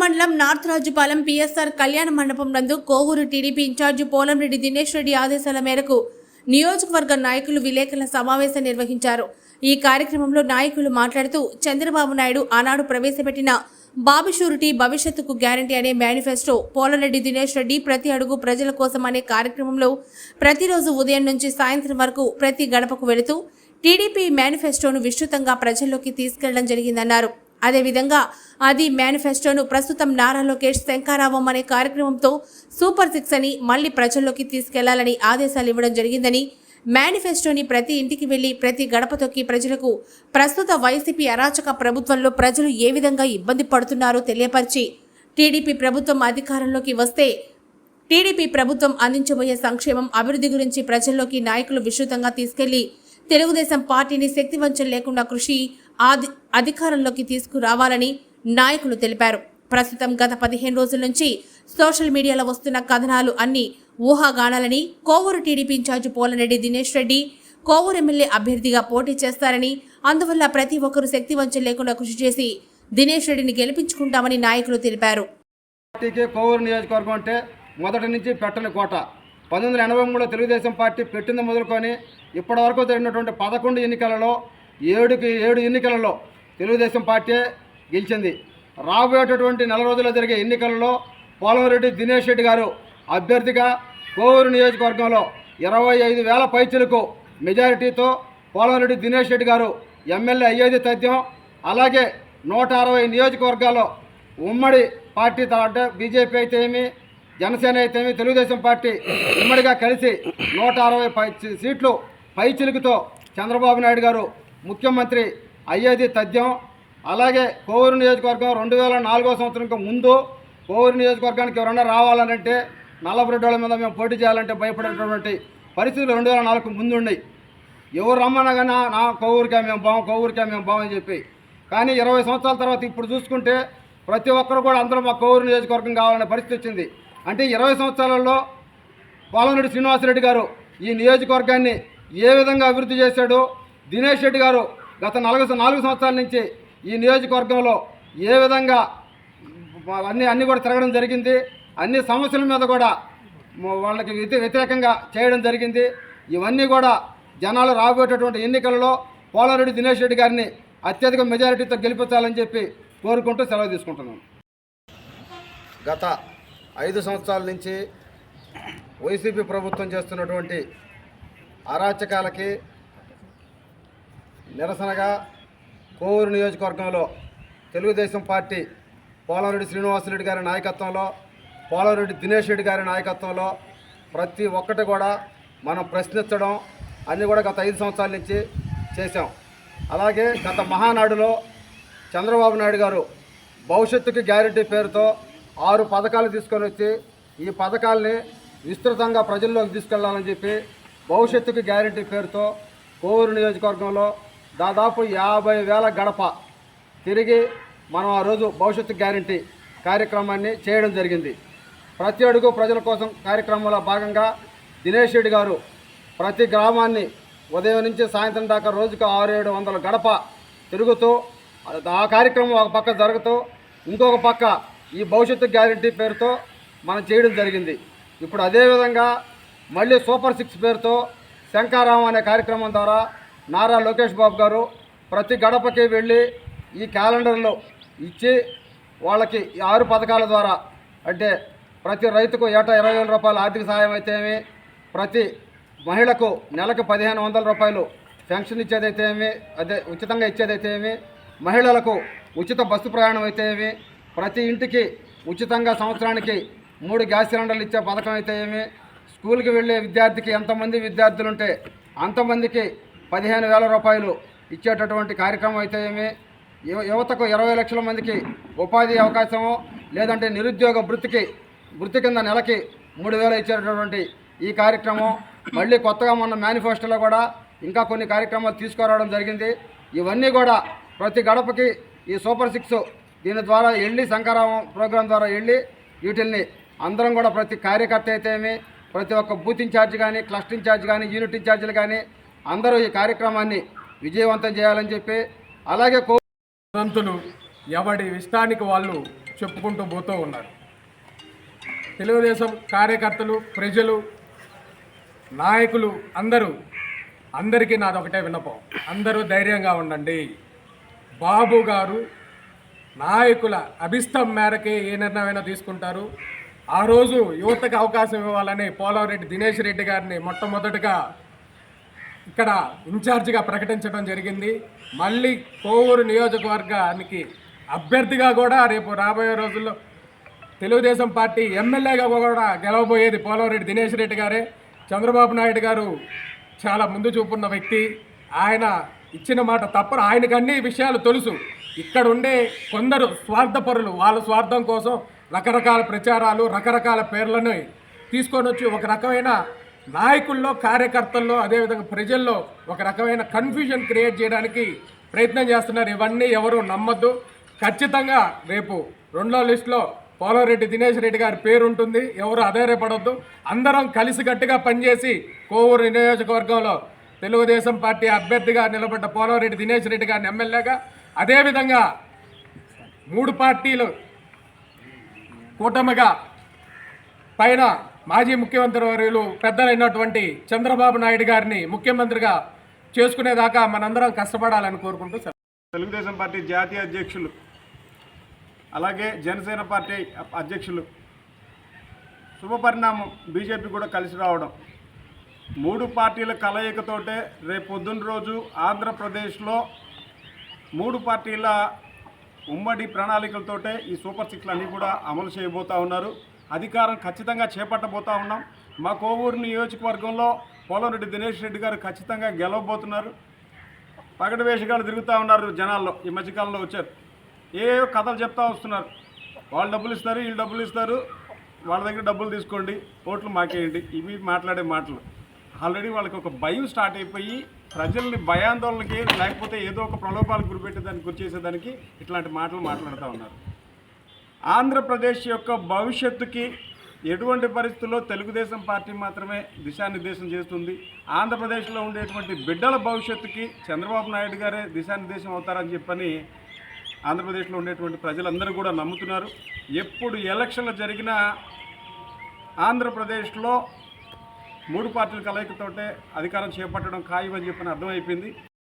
మండలం north Rajupalem PSR కళ్యాణ మండపం నందు కోవూరు టీడీపీ ఇన్ఛార్జి పోలంరెడ్డి దినేష్ రెడ్డి ఆదేశాల మేరకు నియోజకవర్గ నాయకులు విలేకరుల సమావేశం నిర్వహించారు. ఈ కార్యక్రమంలో నాయకులు మాట్లాడుతూ చంద్రబాబు నాయుడు ఆనాడు ప్రవేశపెట్టిన బాబు షూరిటీ భవిష్యత్తుకు గ్యారంటీ అనే మేనిఫెస్టో పోలరెడ్డి దినేష్ రెడ్డి ప్రతి అడుగు ప్రజల కోసం అనే కార్యక్రమంలో ప్రతిరోజు ఉదయం నుంచి సాయంత్రం వరకు ప్రతి గడపకు వెళుతూ టీడీపీ మేనిఫెస్టోను విస్తృతంగా ప్రజల్లోకి తీసుకెళ్ళడం జరిగిందన్నారు. అదేవిధంగా అది మేనిఫెస్టోను ప్రస్తుతం నారా లోకేష్ శంకారావం అనే కార్యక్రమంతో సూపర్ సిక్స్ అని మళ్ళీ ప్రజల్లోకి తీసుకెళ్ళాలని ఆదేశాలు ఇవ్వడం జరిగిందని మేనిఫెస్టోని ప్రతి ఇంటికి వెళ్ళి ప్రతి గడప తొక్కి ప్రజలకు ప్రస్తుత వైసీపీ అరాచక ప్రభుత్వంలో ప్రజలు ఏ విధంగా ఇబ్బంది పడుతున్నారో తెలియపరిచి టీడీపీ ప్రభుత్వం అధికారంలోకి వస్తే టీడీపీ ప్రభుత్వం అందించబోయే సంక్షేమం అభివృద్ధి గురించి ప్రజల్లోకి నాయకులు విస్తృతంగా తీసుకెళ్ళి తెలుగుదేశం పార్టీని శక్తివంచం లేకుండా కృషి ఆది అధికారంలోకి తీసుకురావాలని నాయకులు తెలిపారు. ప్రస్తుతం గత పదిహేను రోజుల నుంచి సోషల్ మీడియాలో వస్తున్న కథనాలు అన్ని ఊహాగానాలని Kovur TDP incharge Polareddy Dinesh Reddy Kovur MLA అభ్యర్థిగా పోటీ చేస్తారని అందువల్ల ప్రతి ఒక్కరూ శక్తివంచం లేకుండా కృషి చేసి దినేష్ రెడ్డిని గెలిపించుకుంటామని నాయకులు తెలిపారు. పార్టీకి కోవూరు నియోజకవర్గం అంటే మొదటి నుంచి పెట్టని కోట. పంతొమ్మిది వందల ఎనభై మూడులో తెలుగుదేశం పార్టీ పెట్టింది మొదలుకొని ఇప్పటివరకు జరిగినటువంటి పదకొండు ఎన్నికలలో ఏడుకి ఏడు ఎన్నికలలో తెలుగుదేశం పార్టీ గెలిచింది. రాబోయేటటువంటి నెల రోజుల్లో జరిగే ఎన్నికలలో పోలవరెడ్డి దినేష్ రెడ్డి గారు అభ్యర్థిగా కోవూరు నియోజకవర్గంలో ఇరవై ఐదు వేల పైచులకు మెజారిటీతో పోలవరెడ్డి దినేష్ రెడ్డి గారు ఎమ్మెల్యే అయ్యేది తథ్యం. అలాగే నూట అరవై నియోజకవర్గాల్లో ఉమ్మడి పార్టీ అంటే బీజేపీ అయితే ఏమి జనసేన అయితే తెలుగుదేశం పార్టీ ఉమ్మడిగా కలిసి నూట అరవై పై సీట్లు పై చిలుకుతో చంద్రబాబు నాయుడు గారు ముఖ్యమంత్రి అయ్యేది తథ్యం. అలాగే కోవూరు నియోజకవర్గం రెండు వేల నాలుగో సంవత్సరంకి ముందు కోవూరు నియోజకవర్గానికి ఎవరన్నా రావాలనంటే నలభై రెండు మీద మేము పోటీ చేయాలంటే భయపడేటటువంటి పరిస్థితులు రెండు వేల నాలుగు ముందు ఉన్నాయి ఎవరు రమ్మన్నా కానీ నా- నా కోవూరికే మేము బాం కోవూరికే మేము బాం అని చెప్పి. కానీ ఇరవై సంవత్సరాల తర్వాత ఇప్పుడు చూసుకుంటే ప్రతి ఒక్కరు కూడా అందరూ మా కోవూరు నియోజకవర్గం కావాలనే పరిస్థితి వచ్చింది. అంటే ఇరవై సంవత్సరాలలో పోలంరెడ్డి శ్రీనివాసరెడ్డి గారు ఈ నియోజకవర్గాన్ని ఏ విధంగా అభివృద్ధి చేశాడు దినేష్ రెడ్డి గారు గత నాలుగు నాలుగు సంవత్సరాల నుంచి ఈ నియోజకవర్గంలో ఏ విధంగా అన్ని అన్నీ కూడా తిరగడం జరిగింది. అన్ని సమస్యల మీద కూడా వాళ్ళకి వ్యతి- వ్యతిరేకంగా చేయడం జరిగింది. ఇవన్నీ కూడా జనాలు రాబోయేటటువంటి ఎన్నికలలో పోలారెడ్డి దినేష్ రెడ్డి గారిని అత్యధిక మెజారిటీతో గెలిపించాలని చెప్పి కోరుకుంటూ సెలవు తీసుకుంటున్నాను. గత ఐదు సంవత్సరాల నుంచి వైసీపీ ప్రభుత్వం చేస్తున్నటువంటి అరాచకాలకి నిరసనగా కోవూరు నియోజకవర్గంలో తెలుగుదేశం పార్టీ పోలారెడ్డి శ్రీనివాసరెడ్డి గారి నాయకత్వంలో పోలారెడ్డి దినేష్ రెడ్డి గారి నాయకత్వంలో ప్రతి ఒక్కటి కూడా మనం ప్రశ్నించడం అన్నీ కూడా గత ఐదు సంవత్సరాల నుంచి చేశాం. అలాగే గత మహానాడులో చంద్రబాబు నాయుడు గారు భవిష్యత్తుకి గ్యారెంటీ పేరుతో ఆరు పథకాలు తీసుకొని వచ్చి ఈ పథకాల్ని విస్తృతంగా ప్రజల్లోకి తీసుకెళ్ళాలని చెప్పి భవిష్యత్తుకు గ్యారెంటీ పేరుతో కోవూరు నియోజకవర్గంలో దాదాపు యాభై వేల గడప తిరిగి మనం ఆ రోజు భవిష్యత్తు గ్యారెంటీ కార్యక్రమాన్ని చేయడం జరిగింది. ప్రతి అడుగు ప్రజల కోసం కార్యక్రమంలో భాగంగా దినేష్ రెడ్డి గారు ప్రతి గ్రామాన్ని ఉదయం నుంచి సాయంత్రం దాకా రోజుకు ఆరు ఏడు వందల గడప తిరుగుతూ ఆ కార్యక్రమం ఒక పక్క జరుగుతూ ఇంకొక పక్క ఈ భవిష్యత్తు గ్యారెంటీ పేరుతో మనం చేయడం జరిగింది. ఇప్పుడు అదేవిధంగా మళ్ళీ సూపర్ సిక్స్ పేరుతో శంకారావం అనే కార్యక్రమం ద్వారా నారా లోకేష్ బాబు గారు ప్రతి గడపకి వెళ్ళి ఈ క్యాలెండర్లో ఇచ్చి వాళ్ళకి ఆరు పథకాల ద్వారా అంటే ప్రతి రైతుకు ఏటా ఇరవై వేల రూపాయలు ఆర్థిక సహాయం అయితేమి ప్రతి మహిళకు నెలకు పదిహేను వందల రూపాయలు పెన్షన్ ఇచ్చేదైతే ఏమి అదే ఉచితంగా ఇచ్చేదైతే ఏమి మహిళలకు ఉచిత బస్సు ప్రయాణం అయితే ఏమి ప్రతి ఇంటికి ఉచితంగా సంవత్సరానికి మూడు గ్యాస్ సిలిండర్లు ఇచ్చే పథకం అయితే ఏమి? స్కూల్కి వెళ్ళే విద్యార్థికి ఎంతమంది విద్యార్థులు ఉంటే అంతమందికి పదిహేను వేల రూపాయలు ఇచ్చేటటువంటి కార్యక్రమం అయితే ఏమి? యువతకు ఇరవై లక్షల మందికి ఉపాధి అవకాశము లేదంటే నిరుద్యోగ వృత్తికి వృత్తి కింద నెలకి మూడు వేలు ఇచ్చేటటువంటి ఈ కార్యక్రమం మళ్ళీ కొత్తగా మొన్న మేనిఫెస్టోలో కూడా ఇంకా కొన్ని కార్యక్రమాలు తీసుకురావడం జరిగింది. ఇవన్నీ కూడా ప్రతి గడపకి ఈ సూపర్ సిక్స్ దీని ద్వారా వెళ్ళి శంకరామం ప్రోగ్రాం ద్వారా వెళ్ళి వీటిల్ని అందరం కూడా ప్రతి కార్యకర్త అయితేమి ప్రతి ఒక్క బూత్ ఇన్ఛార్జ్ కానీ క్లస్టర్ ఇన్ఛార్జ్ కానీ యూనిట్ ఇన్ఛార్జీలు కానీ అందరూ ఈ కార్యక్రమాన్ని విజయవంతం చేయాలని చెప్పి అలాగే కో ఎవడి ఇష్టానికి వాళ్ళు చెప్పుకుంటూ పోతూ ఉన్నారు. తెలుగుదేశం కార్యకర్తలు ప్రజలు నాయకులు అందరూ అందరికీ నాదొకటే విన్నపం. అందరూ ధైర్యంగా ఉండండి. బాబు గారు నాయకుల అభిష్టం మేరకే ఏ నిర్ణయమైనా తీసుకుంటారు. ఆ రోజు యువతకు అవకాశం ఇవ్వాలని పోలవరెడ్డి దినేష్ రెడ్డి గారిని మొట్టమొదటిగా ఇక్కడ ఇన్ఛార్జిగా ప్రకటించడం జరిగింది. మళ్ళీ కోవూరు నియోజకవర్గానికి అభ్యర్థిగా కూడా రేపు రాబోయే రోజుల్లో తెలుగుదేశం పార్టీ ఎమ్మెల్యేగా కూడా గెలవబోయేది పోలవరెడ్డి దినేష్ రెడ్డి గారే. చంద్రబాబు నాయుడు గారు చాలా ముందు చూపున్న వ్యక్తి. ఆయన ఇచ్చిన మాట తప్ప ఆయనకు అన్ని విషయాలు తెలుసు. ఇక్కడ ఉండే కొందరు స్వార్థపరులు వాళ్ళ స్వార్థం కోసం రకరకాల ప్రచారాలు రకరకాల పేర్లను తీసుకొని వచ్చి ఒక రకమైన నాయకుల్లో కార్యకర్తల్లో అదేవిధంగా ప్రజల్లో ఒక రకమైన కన్ఫ్యూజన్ క్రియేట్ చేయడానికి ప్రయత్నం చేస్తున్నారు. ఇవన్నీ ఎవరు నమ్మద్దు. ఖచ్చితంగా రేపు రెండో లిస్టులో పోలవరెడ్డి దినేష్ రెడ్డి గారి పేరు ఉంటుంది. ఎవరు అధైర్యపడొద్దు. అందరం కలిసికట్టుగా పనిచేసి కోవూరు నియోజకవర్గంలో తెలుగుదేశం పార్టీ అభ్యర్థిగా నిలబడ్డ పోలవరెడ్డి దినేష్ రెడ్డి గారిని ఎమ్మెల్యేగా అదేవిధంగా మూడు పార్టీలు కూటమిగా పైన మాజీ ముఖ్యమంత్రి వర్యులు పెద్దలైనటువంటి చంద్రబాబు నాయుడు గారిని ముఖ్యమంత్రిగా చేసుకునేదాకా మనందరం కష్టపడాలని కోరుకుంటూ తెలుగుదేశం పార్టీ జాతీయ అధ్యక్షులు అలాగే జనసేన పార్టీ అధ్యక్షులు శుభపరిణామం బీజేపీ కూడా కలిసి రావడం. మూడు పార్టీల కలయికతోటే రేపు పొద్దున్న రోజు ఆంధ్రప్రదేశ్లో మూడు పార్టీల ఉమ్మడి ప్రణాళికలతోటే ఈ సూపర్ సిక్స్లు అన్నీ కూడా అమలు చేయబోతూ ఉన్నారు. అధికారం ఖచ్చితంగా చేపట్టబోతా ఉన్నాం. మా కోవూరు నియోజకవర్గంలో పోలంరెడ్డి దినేష్ రెడ్డి గారు ఖచ్చితంగా గెలవబోతున్నారు. పగటి వేషగాళ్ళు తిరుగుతూ ఉన్నారు జనాల్లో ఈ మధ్యకాలంలో వచ్చారు. ఏ కథలు చెప్తా వస్తున్నారు. వాళ్ళు డబ్బులు ఇస్తారు వీళ్ళు డబ్బులు ఇస్తారు. వాళ్ళ దగ్గర డబ్బులు తీసుకోండి ఓట్లు మాకేయండి. ఇవి మాట్లాడే మాటలు. ఆల్రెడీ వాళ్ళకి ఒక భయం స్టార్ట్ అయిపోయి ప్రజల్ని భయాందోళనకి లేకపోతే ఏదో ఒక ప్రలోభాలకు గురిపెట్టేదానికి గురి చేసేదానికి ఇట్లాంటి మాటలు మాట్లాడుతూ ఉన్నారు. ఆంధ్రప్రదేశ్ యొక్క భవిష్యత్తుకి ఎటువంటి పరిస్థితుల్లో తెలుగుదేశం పార్టీ మాత్రమే దిశానిర్దేశం చేస్తుంది? ఆంధ్రప్రదేశ్లో ఉండేటువంటి బిడ్డల భవిష్యత్తుకి చంద్రబాబు నాయుడు గారే దిశానిర్దేశం అవుతారని చెప్పని ఆంధ్రప్రదేశ్లో ఉండేటువంటి ప్రజలందరూ కూడా నమ్ముతున్నారు. ఎప్పుడు ఎలక్షన్లు జరిగినా ఆంధ్రప్రదేశ్లో మూడు పార్టీల కలయికతోటే అధికారం చేపట్టడం ఖాయం అని చెప్పని అర్థమైపోయింది